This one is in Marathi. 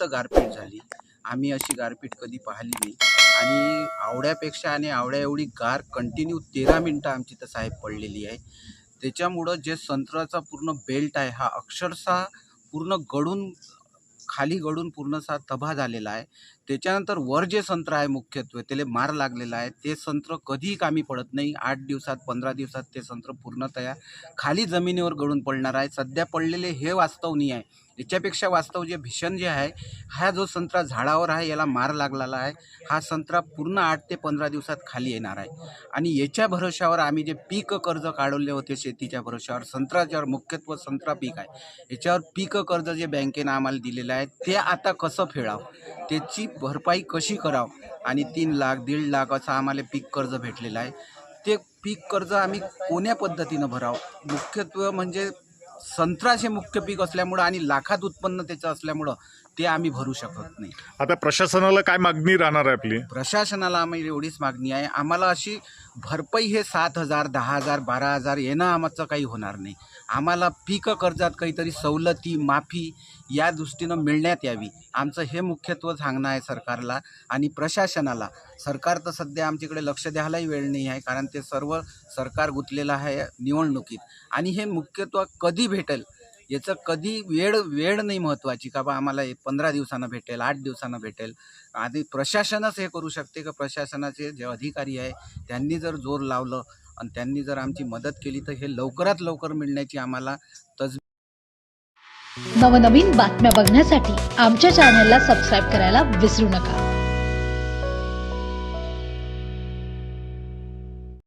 मस्त गारपीट झाली. आम्ही अशी गारपीट कधी पाहिली नाही. आणि आवड्यापेक्षा आणि आवड्या एवढी गार कंटिन्यू तेरा मिनटं आमची तर साहेब पडलेली आहे. त्याच्यामुळं जे संत्र्याचा पूर्ण बेल्ट आहे हा अक्षरशः पूर्ण गळून खाली गडून पूर्णसा तबाह झालेला आहे. त्याच्यानंतर वर जे संत्र आहे मुख्यत्वे त्याला मार लागलेला आहे. ते संत्र कधीही कामी पडत नाही. आठ दिवसात पंधरा दिवसात ते संत्र पूर्णतया खाली जमिनीवर गळून पडणार आहे. सध्या पडलेले हे वास्तव नाही आहे. याच्यापेक्षा वास्तव जे भीषण जे आहे हा जो संत्रा झाडावर आहे याला मार लागलेला आहे हा संत्रा पूर्ण आठ ते पंधरा दिवसात खाली येणार आहे. आणि याच्या भरोशावर आम्ही जे पीक कर्ज काढवले होते शेतीच्या भरोशावर संत्राच्यावर मुख्यत्व संत्रा पीक आहे. याच्यावर पीक कर्ज जे बँकेनं आम्हाला दिलेलं आहे ते आता कसं फेडावं? त्याची भरपाई कशी करावं? आणि तीन लाख दीड लाख असं आम्हाला पीक कर्ज भेटलेलं आहे. ते पीक कर्ज आम्ही कोण्या पद्धतीनं भरावं? मुख्यत्व म्हणजे संत्र्याचे मुख्य पीक असल्यामुळं आणि लाखात उत्पन्न त्याचं असल्यामुळं ते आम्ही भरू शकत नाही. आता प्रशासनाला काय मागणी राहणार आहे आपली? प्रशासनाला आम्ही एवढीच मागणी आहे. आम्हाला अशी भरपाई हे सात हजार दहा हजार बारा हजार येणं आमचं काही होणार नाही. आम्हाला पीक कर्जात काहीतरी सवलती माफी या दृष्टीनं मिळण्यात यावी. आमचं हे मुख्यत्व सांगणं आहे सरकारला आणि प्रशासनाला. सरकार तर सध्या आमच्याकडे लक्ष द्यायलाही वेळ नाही आहे कारण ते सर्व सरकार गुंतलेलं आहे निवडणुकीत. आणि हे मुख्यत्व कधी भेटेल. याचं कधी वेळ वेळ नाही महत्त्वाची का बा आम्हाला पंधरा दिवसानं भेटेल आठ दिवसानं भेटेल. आधी प्रशासनच हे करू शकते का? प्रशासनाचे जे अधिकारी आहे त्यांनी जर जोर लावलं आणि त्यांनी जर आमची मदत केली तर हे लवकरात लवकर मिळण्याची आम्हाला तज नवनवीन बातम्या बघण्यासाठी आमच्या चॅनलला सबस्क्राईब करायला विसरू नका.